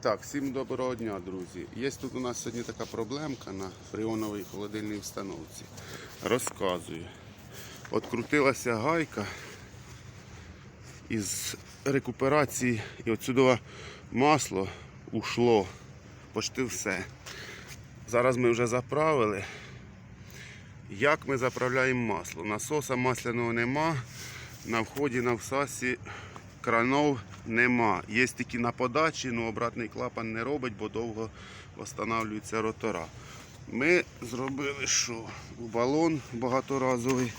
Так, всім доброго дня, друзі. Є тут у нас сьогодні така проблемка на фреоновій холодильній установці. Розказую. От крутилася гайка із рекуперації і отсюди масло ушло. Почти все. Зараз ми вже заправили. Як ми заправляємо масло? Насоса масляного нема. На вході на всасі кранов нема. Є тільки на подачі, але обратний клапан не робить, бо довго встановлюються ротора. Ми зробили що? У балон багаторазовий.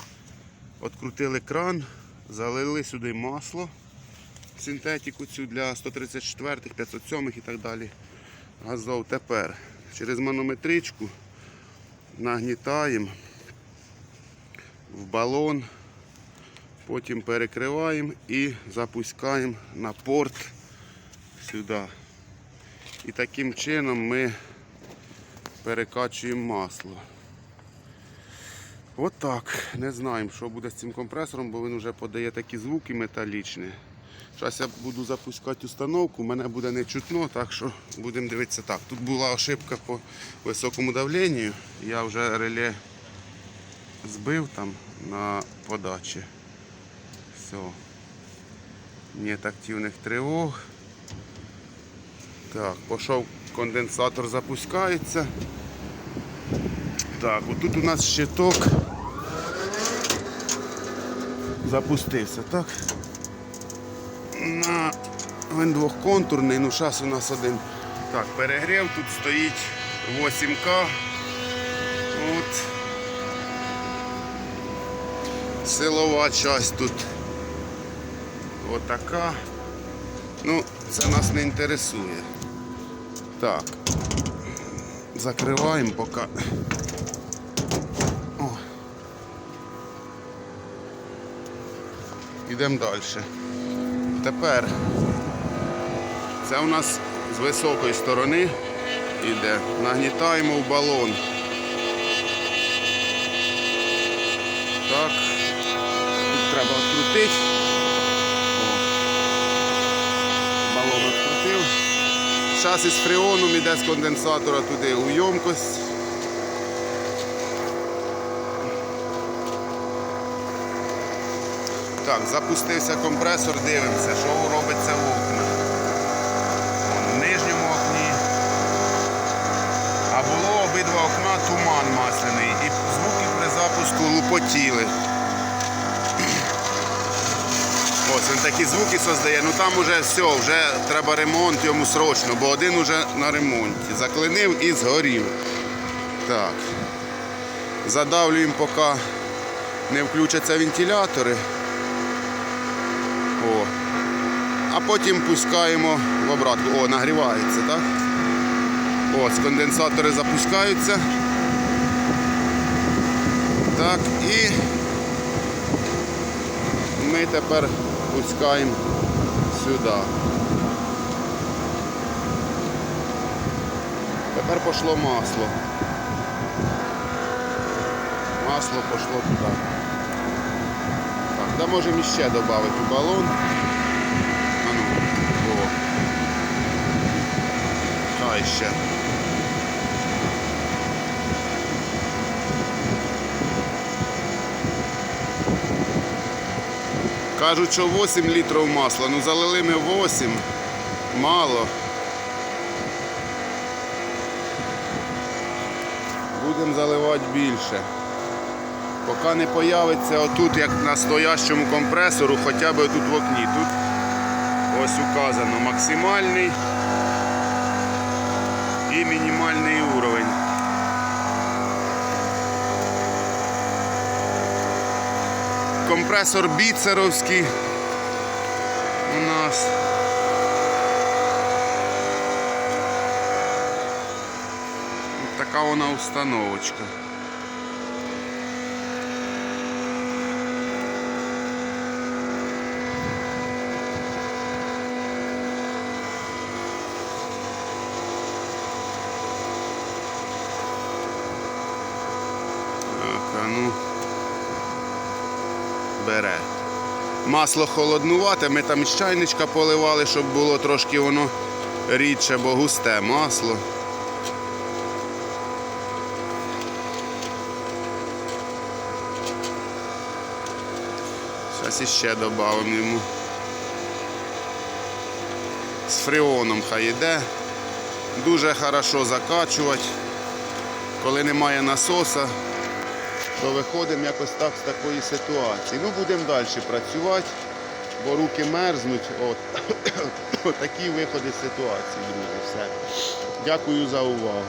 Открутили кран, залили сюди масло, синтетику цю для 134, 507 і так далі. Газов. Тепер через манометричку нагнітаємо в балон, потім перекриваємо і запускаємо на порт сюди. І таким чином ми перекачуємо масло. Отак. Не знаємо, що буде з цим компресором, бо він вже подає такі звуки металічні. Зараз я буду запускати установку, мене буде не чутно, так що будемо дивитися так. Тут була ошибка по високому давленню. Я вже реле збив там на подачі. Все. Нет активних тривог. Так, пішов конденсатор запускається. Так, отут у нас щиток запустився, так? На він двохконтурний, ну зараз у нас один. Так, перегрів, тут стоїть 8К. От. Силова часть тут отака. Ну, це нас не інтересує. Так. Закриваємо поки. О. Йдемо далі. Тепер це у нас з високої сторони йде. Нагнітаємо в балон. Так. Тут треба відкрутити. О. Балон відкрутив. Зараз із фреоном йде з конденсатора туди у ємкость. Так, запустився компресор, дивимося, що робиться в окнах. Вон, В нижньому окні. А було обидва окна туман масляний. І звуки при запуску лупотіли. Ось він такі звуки создає. Ну там уже все, вже треба ремонт йому срочно, бо один уже на ремонті. Заклинив і згорів. Так. Задавлюємо, поки не включаться вентилятори. О. А потім пускаємо в обратку. О, нагрівається, так? Ось, конденсатори запускаються. Так, і ми тепер пускаємо сюди. Тепер пошло масло. Масло пошло туди. Так, да можемо ще додати у балон. А ну, о. Хай ще. Кажуть, що 8 літрів масла. Ну залили ми 8. Мало. Будемо заливати більше. Поки не появиться отут, як на стоящому компресору, хоча б тут в окні. Тут ось указано максимальний і мінімальний уровень. Компресор біцеровський у нас. Ось Така вона установочка. Так, а ну. Бере. Масло холоднувате, ми там із чайничка поливали, щоб було трошки воно рідше, бо густе масло. Зараз іще додамо йому. З фреоном хай йде. Дуже хорошо закачувати. Коли немає насоса, то виходимо якось так з такої ситуації. Ну, будемо далі працювати, бо руки мерзнуть. От. Такі виходи з ситуації, друзі. Все. Дякую за увагу.